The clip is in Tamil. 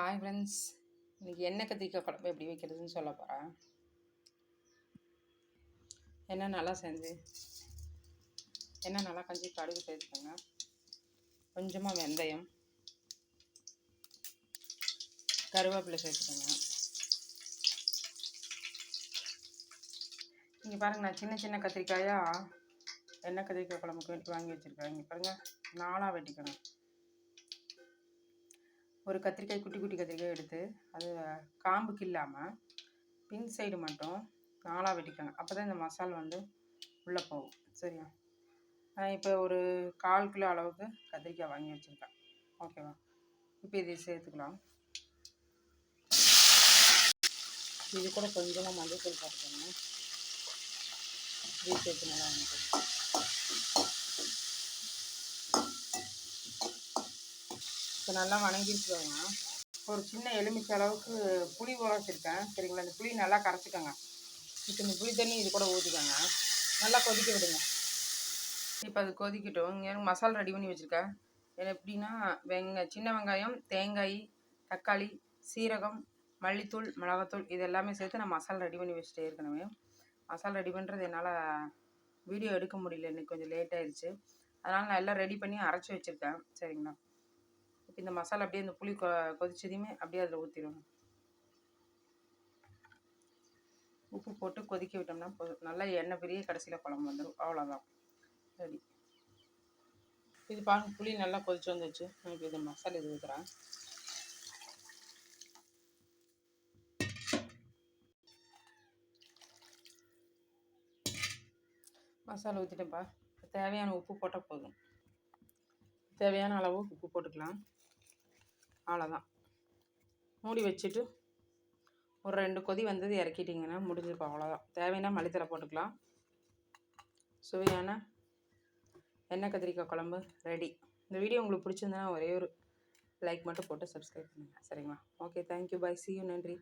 ஹாய் ஃப்ரெண்ட்ஸ் இன்றைக்கி எண்ணெய் கத்திரிக்காய் குழம்பு எப்படி வைக்கிறதுன்னு சொல்ல போகிறேன் எண்ணெய் நல்லா செஞ்சு எண்ணெய் நல்லா கஞ்சி கடுகு சேர்த்துக்கோங்க. கொஞ்சமாக வெந்தயம் கருவேப்பிலை சேர்த்துக்கோங்க. இங்கே பாருங்கள் நான் சின்ன சின்ன கத்திரிக்காயாக எண்ணெய் கத்திரிக்காய் குழம்புக்கு வெட்டி வாங்கி வச்சுருக்கேன். இங்கே பாருங்கள் நாலாக வெட்டிக்கணும். ஒரு கத்திரிக்காய் குட்டி குட்டி கத்திரிக்காய் எடுத்து அது காம்புக்கு இல்லாமல் பின் சைடு மட்டும் நாளாக வெட்டிக்கணும். அப்போ தான் இந்த மசால் வந்து உள்ளே போகும். சரியா? நான் இப்போ ஒரு கால் கிலோ அளவுக்கு கத்திரிக்காய் வாங்கி வச்சுருக்கேன். ஓகேவா இப்போ இதை சேர்த்துக்கலாம். இது கூட கொஞ்சமாக மஞ்சள் தூள் போட்டுக்கோங்க. இது சேர்த்து நல்லா வாங்கிக்கணும் இப்போ நல்லா வணங்கிட்டுருவாங்க ஒரு சின்ன எலுமிச்சை அளவுக்கு புளி ஊற வச்சுருக்கேன். சரிங்களா? இந்த புளி நல்லா கரைச்சிக்கோங்க. இப்போ இந்த புளி தண்ணி இது கூட ஊற்றிக்கோங்க நல்லா கொதிக்க விடுங்க. இப்போ அது கொதிக்கட்டும். இங்கே மசாலா ரெடி பண்ணி வச்சுருக்கேன். எனக்கு எப்படின்னா வெங்க சின்ன வெங்காயம் தேங்காய் தக்காளி சீரகம் மல்லித்தூள் மிளகாத்தூள் இது எல்லாமே சேர்த்து நான் மசாலா ரெடி பண்ணி வச்சுட்டே ஏற்கனவே மசாலா ரெடி பண்ணுறது என்னால் வீடியோ எடுக்க முடியல. இன்னைக்கு கொஞ்சம் லேட் ஆயிடுச்சு அதனால் நான் எல்லாம் ரெடி பண்ணி அரைச்சி வச்சுருக்கேன். சரிங்களா? இந்த மசாலா அப்படியே இந்த புளி கொ கொதிச்சதையுமே அப்படியே அதில் ஊற்றிடுவோம் உப்பு போட்டு கொதிக்க விட்டோம்னா போதும். நல்லா எண்ணெய் பெரிய கடைசியில் குழம்பு வந்துடும் அவ்வளோதான் ரெடி. இது பாருங்க புளி நல்லா கொதிச்சு வந்துச்சு இப்போ மசாலா இது ஊற்றுறேன் மசாலா ஊற்றிட்டேன்ப்பா தேவையான உப்பு போட்டால் போதும். தேவையான அளவு உப்பு போட்டுக்கலாம். அவ்வளோதான் மூடி வச்சுட்டு ஒரு ரெண்டு கொதி வந்தது இறக்கிட்டிங்கன்னா முடிஞ்சிருப்பா அவ்வளோதான் தேவையான மல்லித்தலை போட்டுக்கலாம். சுவையான எண்ணெய் கத்திரிக்காய் குழம்பு ரெடி இந்த வீடியோ உங்களுக்கு பிடிச்சிருந்தனா ஒரே ஒரு லைக் மட்டும் போட்டு சப்ஸ்கிரைப் பண்ணுங்கள் சரிங்களா? Okay thank you bye see you நன்றி.